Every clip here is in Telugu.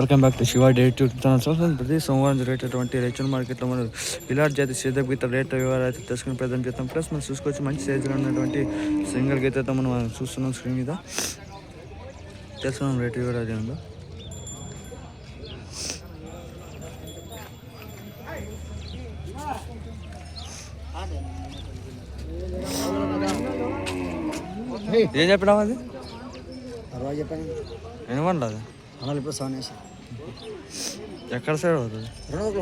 Welcome back to Shiva YouTube channel ప్రతి సోమవారం జరిగేటటువంటి రేచన్ మార్కెట్లో మనం పిలాట్ జాతి సేద గీత రేట్ వివరాలు అయితే తెలుసుకుని ప్రజెంట్ చేస్తాం ప్లస్ మనం చూసుకోవచ్చు మంచి సైజులో ఉన్నటువంటి సింగిల్ గీత మనం చూస్తున్నాం స్క్రీన్ మీద. తెలుసుకున్నాం రేట్ వివరాలు ఏందో. ఏం చెప్పినావు అది? అరవై చెప్పండి ఏమన్నా అది అమలు ఇప్పుడు వేసి ఎక్కడ సైడ్ అవుతుంది? రెండు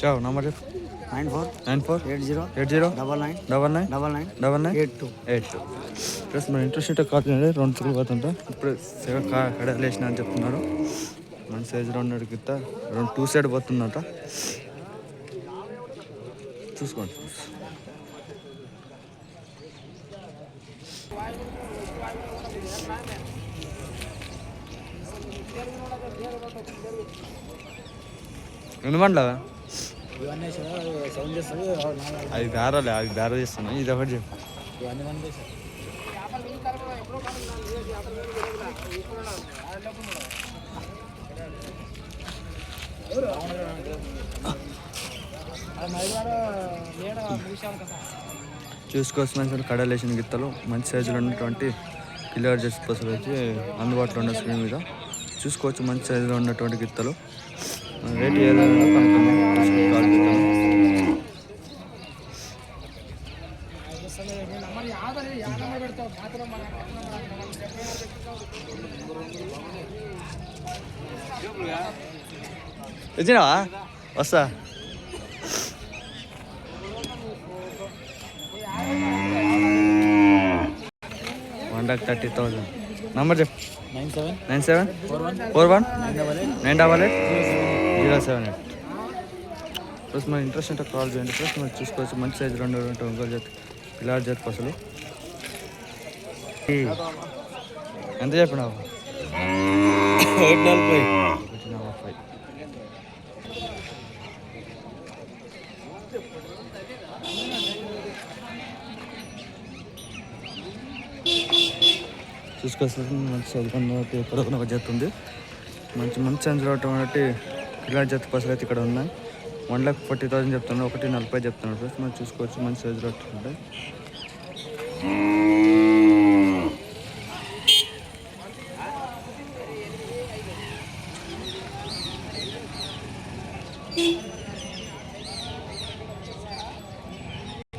చావు నంబర్ చెప్పు nine four nine four? Eight zero eight zero? Double nine double nine? Double nine double nine? Eight two. Eight two. Plus మన ఇంట్రెస్ట్ చేయండి రెండు చుక్కలు పోతుంటా. ఇప్పుడు సెగ కా కడలేసిన అని చెప్తున్నారు. మన సైజులో ఉన్నాడు గిత్త రెండు టూ సైడ్ పోతుందట. చూసుకోండి. చేస్తుంది అవి బేరాలే అవి బేరా చేస్తున్నాయి ఇది ఒకటి చెప్పు. మంచి కడలేసిన గిత్తలు మంచి సైజులో ఉన్నటువంటి జెర్సీ పసులు వచ్చి అందుబాటులో ఉన్న స్క్రీన్ మీద. చూసుకోవచ్చు మంచి సైజులో ఉన్నటువంటి గిత్తలు. రేట్ ఏదైనా. వచ్చినావా వస్తా. One lakh thirty thousand number చెప్పు. Nine seven nine seven four one four one nine double eight nine double eight zero seven eight plus మన ఇంట్రెస్ట్ ఉంటే కాల్ చేయండి. ప్లస్ మనం చూసుకోవచ్చు మంచి సైజు రెండు ఉంటాయి. ఒంగోలు జాతి పిల్లాడి జాతి పసలు ఎంత చెప్పినావు? ఎయిట్ నలభై. చూసుకోవచ్చు మంచి చదువుకున్న పొడవున ఒక జత ఉంది. మంచి మంచి అందులోటువంటి ఇలాంటి జత పసలు అయితే ఇక్కడ ఉన్నాయి. వన్ ల్యాక్ ఫార్టీ థౌసండ్ చెప్తున్నాడు ఒకటి నలభై చెప్తున్నాడు ప్లస్ మనం చూసుకోవచ్చు. మంచి సైజులో ఉంటాయి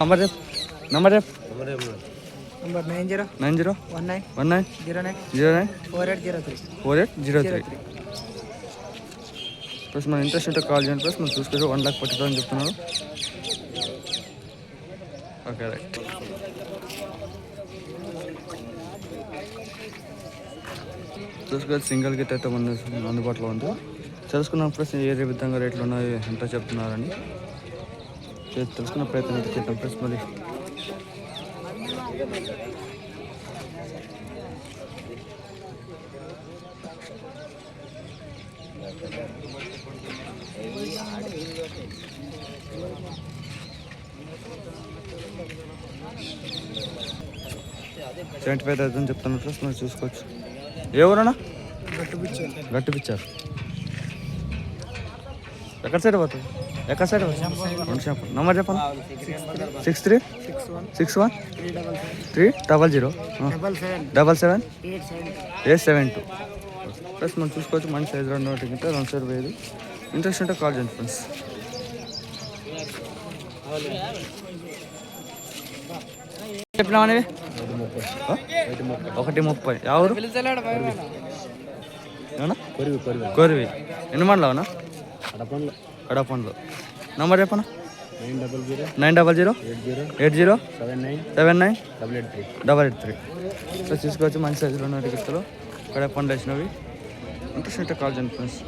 నంబర్ చెప్ నంబర్ చెప్ number nine zero nine zero one nine one nine zero nine zero nine four eight zero three four eight zero three plus మన ఇంట్రెస్ట్ ఉంటే కాల్ చేయండి ప్లస్ మనం చూసుకోవచ్చు వన్ లాక్ ఫార్టీ థౌసండ్ చెప్తున్నారు. ఓకే రైట్ చూసుకోవచ్చు సింగిల్ గిట్ అయితే మన అందుబాటులో ఉంది. తెలుసుకున్నాం ప్లస్ ఏ విధంగా రేట్లు ఉన్నాయి ఎంత చెప్తున్నారని. తెలుసుకున్న ప్రయత్నం అయితే చేద్దాం. ప్లస్ మరి సెవెంటీ ఫైవ్ థౌసండ్ చెప్తున్నారు ప్లస్ మనం చూసుకోవచ్చు. ఎవరన్నా గట్టు పిచ్చి గట్టి పిచ్చారు ఎక్కడ సైడ్ పోతుంది ఎక్కడ సైడ్ పోతుంది చెప్పండి నంబర్ చెప్పండి six three six one six one three double zero double seven eight seven two plus మనం చూసుకోవచ్చు మంచి సైజ్ రెండు ఒకటి కింద రెండు సార్ వేది ఇంట్రెస్ట్ ఉంటే కాల్ చేయండి ఫ్రెండ్స్ చెప్పినామని ఒకటి ముప్పై. ఎవరు కొరివి. కొరివి. ఎన్ని మండలు కడపండ్లు నంబర్ చెప్పనా? Nine double zero. Nine double zero? Eight zero. Eight zero? Seven nine. Seven nine? Double eight three. Double eight three. So చూసుకోవచ్చు మంచి సైజులో ఉన్న టికెట్లు ఇక్కడ పండు వేసినవి. ఇంట్రెస్ట్ కాల్ చేయండి ఫ్రెండ్స్.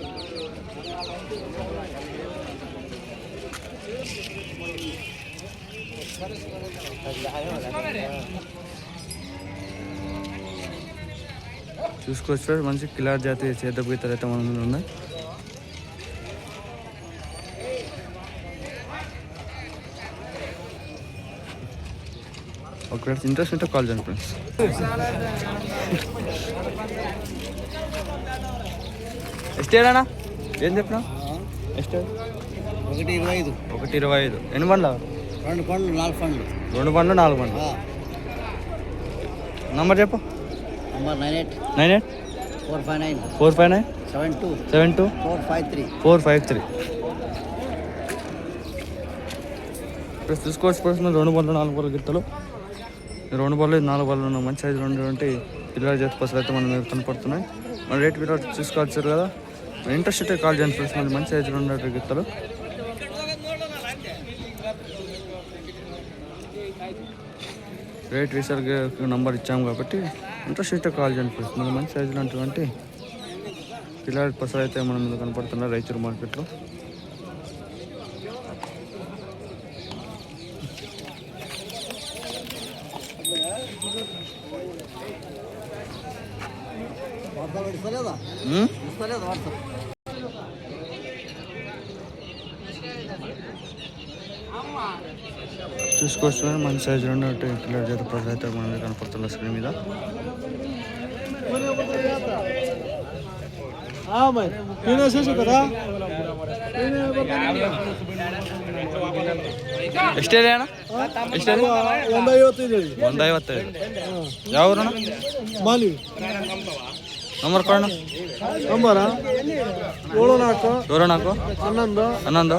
చూసుకోవచ్చు మంచి కిలార్ జాతి గీతలు అయితే మన ముందు ఉన్నాయి. ఒక ఇంట్రెస్ట్ ఉంటే కాల్ చేయండి ఫ్రెండ్స్ ఎస్టేనా ఏం చెప్పినా ఎస్టే ఒకటి ఇరవై ఐదు. ఒకటి ఇరవై ఐదు. ఎన్ని బండ్లు రెండు పండ్లు నాలుగు పండ్లు రెండు బండ్లు నాలుగు బండ్లు. నంబర్ చెప్పు. Number nine eight nine eight four five nine four five nine seven two seven two four five three four five three ఇప్పుడు చూసుకోవచ్చు రెండు బళ్ళు నాలుగు బళ్ళు గిత్తలు. రెండు బాల్ నాలుగు బాల్ ఉన్న మంచి సైజులు ఉన్నటువంటి పిల్లల చేతి పసులు అయితే మనం కనపడుతున్నాయి. మన రేట్ పిల్లలు చూసుకోవచ్చు కదా. ఇంట్రెస్ట్ కాల్ చేయండి ఫ్రెండ్స్ మళ్ళీ మంచి సైజులో ఉన్నటువంటి గిత్తలు. రేట్ విషయాలకి నంబర్ ఇచ్చాము కాబట్టి ఇంట్రెస్ట్ కాల్ చేయండి ఫ్రెండ్స్ మళ్ళీ మంచి సైజులు ఉన్నటువంటి పిల్లల పసలు అయితే మన మీద కనపడుతున్నారు రైచూరు మార్కెట్లో. వాట్సాప్ ఇస్తలేదా ఉమ్? ఇస్తలేదు వాట్సాప్ చూసుకోవచ్చు మంచి సైజులో ఉన్నట్టు పిల్లల చేత పసలు అయితే మన మీద కనపడుతున్నారు స్క్రీన్ మీద ಎಷ್ಟೇನ ಎಷ್ಟೇ ಒಂದು ಐವತ್ತೈದು ಒಂದು ಐವತ್ತೈದು ಯಾವ ಊರಣ್ಣ ಮಾಲಿ ನಂಬರ್ ಕೊಡೋಣ ನಂಬರ ಏಳು ನಾಲ್ಕು ಏಳು ನಾಲ್ಕು ಹನ್ನೊಂದು ಹನ್ನೊಂದು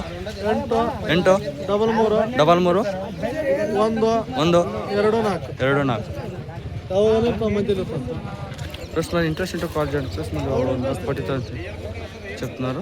ಎಂಟು ಎಂಟು ಡಬಲ್ ಮೂರು ಡಬಲ್ ಮೂರು ಒಂದು ಒಂದು ಎರಡು ನಾಲ್ಕು ಎರಡು ನಾಲ್ಕು ಯಾವಾಗ ಮಂದಿರ ప్లస్ మరి ఇంట్రెస్ట్ ఉంటే కాల్ చేయండి ప్లస్ మరి పట్టితో చెప్తున్నారు